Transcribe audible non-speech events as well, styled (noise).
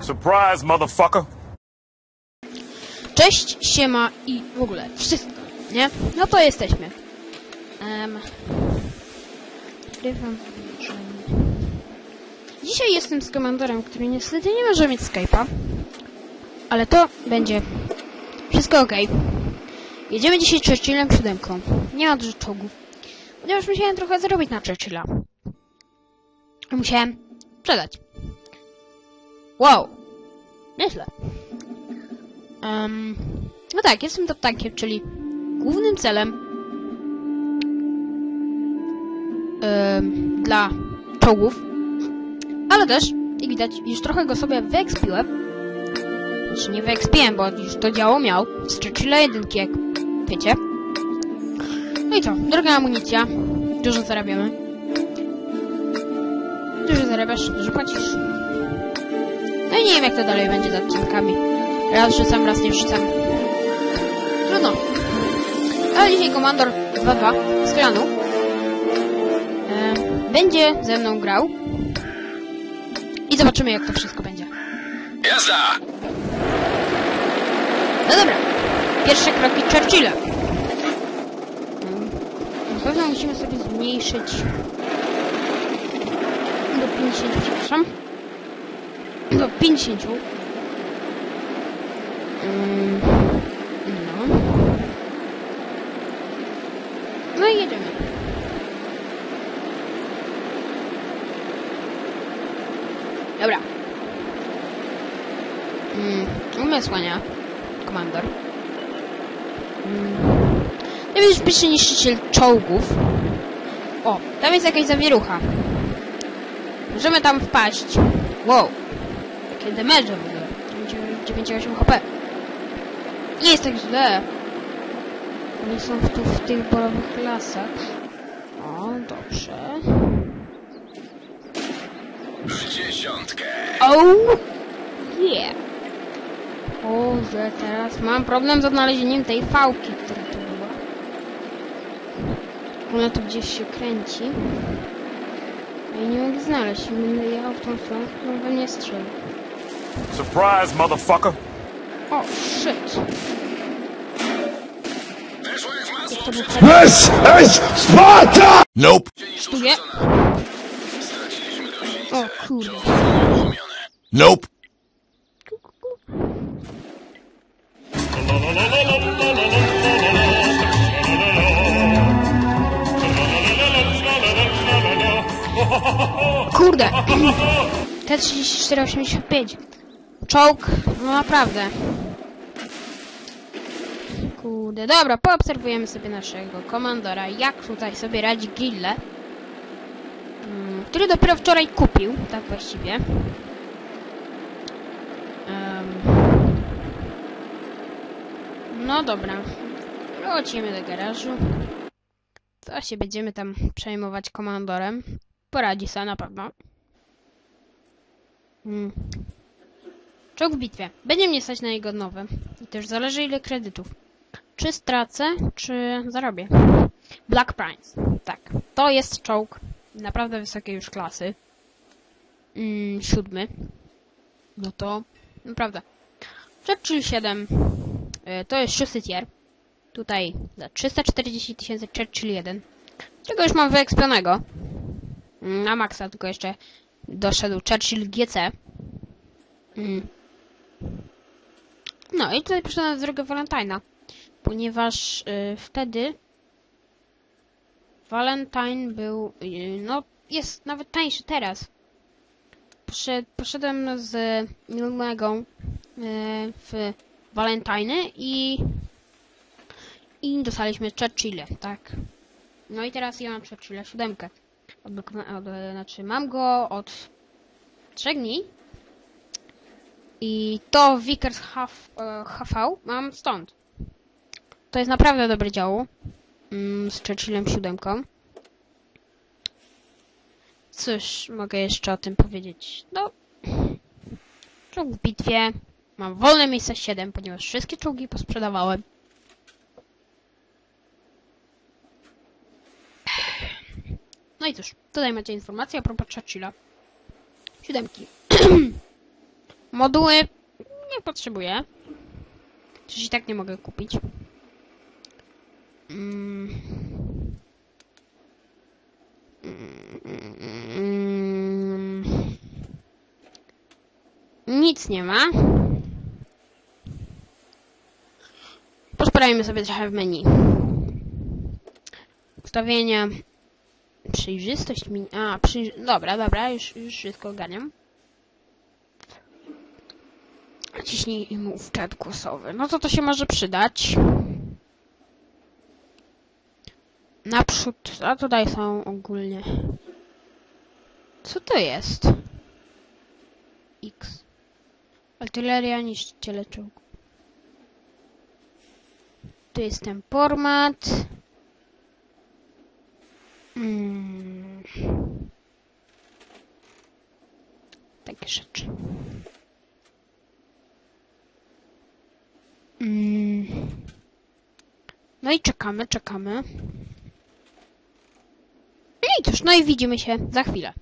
Surprise, motherfucker! Cześć, siema i w ogóle wszystko, nie? No to jesteśmy. Um, Dzisiaj jestem z komandorem, który niestety nie może mieć Skype'a. Ale to będzie wszystko ok. Jedziemy dzisiaj Churchillem siódemką. Nie dużo czołgów. Ponieważ musiałem trochę zarobić na Churchilla. Musiałem sprzedać. Wow. Nieźle. Um, no tak, jestem top tankiem, czyli głównym celem em, dla czołgów, ale też, jak widać, już trochę go sobie wyekspiłem. Znaczy nie wyekspiłem, bo już to działo miał. Churchilla jedynki, jak wiecie. No i co? Droga amunicja. Dużo zarabiamy. Dużo zarabiasz, dużo płacisz. No i nie wiem, jak to dalej będzie z odcinkami. Raz rzucam, raz nie rzucam. Trudno. Ale dzisiaj komandor 2-2 z klanu e, będzie ze mną grał. I zobaczymy, jak to wszystko będzie. Jazda! No dobra. Pierwsze kroki Churchilla. Na pewno musimy sobie zmniejszyć do 50, przepraszam. Do 50. Mm, No. No i jedziemy. Dobra. Mm, umysłania. Komandor. Mm. To jest pierwszy niszczyciel czołgów. O, tam jest jakaś zawierucha. Możemy tam wpaść. Wow. Takie damage w ogóle. 98 HP. Nie jest tak źle. Oni są tu w tych bolowych lasach. O, dobrze. W dziesiątkę. Oh, yeah. O, że teraz mam problem z odnalezieniem tej fałki, która tu była. Ona tu gdzieś się kręci. Ja nie mogę znaleźć. Będę jechał w tą stronę, którą we mnie strzeli. Surprise, motherfucker! O, shit. This is Sparta! Nope. gąsienicę. O kurde. Nope. Kurde. T-34-85. Czołg, no naprawdę. Kurde, dobra, poobserwujemy sobie naszego komandora, jak tutaj sobie radzi Gille. Mm, który dopiero wczoraj kupił, tak właściwie. No dobra. Wrócimy do garażu. To się będziemy tam przejmować komandorem. Poradzi sobie na pewno. Mm. Czołg w bitwie. Będzie mnie stać na jego nowe. I też zależy ile kredytów. Czy stracę, czy zarobię. Black Prince. Tak. To jest czołg naprawdę wysokiej już klasy. Mm, siódmy. No to naprawdę. Churchill 7 y, to jest szósty tier. Tutaj za 340 tysięcy Churchill 1. Czego już mam wyekspionego. Mm, Na maksa tylko jeszcze doszedł Churchill GC. Mm. No i tutaj poszedłem na drogę Valentina, ponieważ y, wtedy Valentine był, y, no jest nawet tańszy teraz. Poszed, poszedłem z Milmegą y, w Valentine i i dostaliśmy Churchille, tak. No i teraz ja mam Churchilla siódemkę. Od, od, znaczy mam go od trzech dni. I to Vickers HV, e, mam stąd. To jest naprawdę dobre działo. Mm, z Churchillem siódemką. Cóż, mogę jeszcze o tym powiedzieć. No, czołg w bitwie. Mam wolne miejsce 7, ponieważ wszystkie czołgi posprzedawałem. No i cóż, tutaj macie informację a propos Churchilla. Siódemki. (clears throat) Moduły nie potrzebuję. Przecież i tak nie mogę kupić. Mm. Mm. Nic nie ma. Posprawimy sobie trochę w menu. Ustawienia. Przejrzystość min... A, przyjrz... Dobra, dobra, już, już wszystko ogarniam. Ciśnij i mów czat głosowy. No to to się może przydać. Naprzód, a tutaj są ogólnie. Co to jest? X. Artyleria, niszczyciele czołgu. Tu jest ten format. Mm. Takie rzeczy. No i czekamy, czekamy. No i cóż, no i widzimy się za chwilę.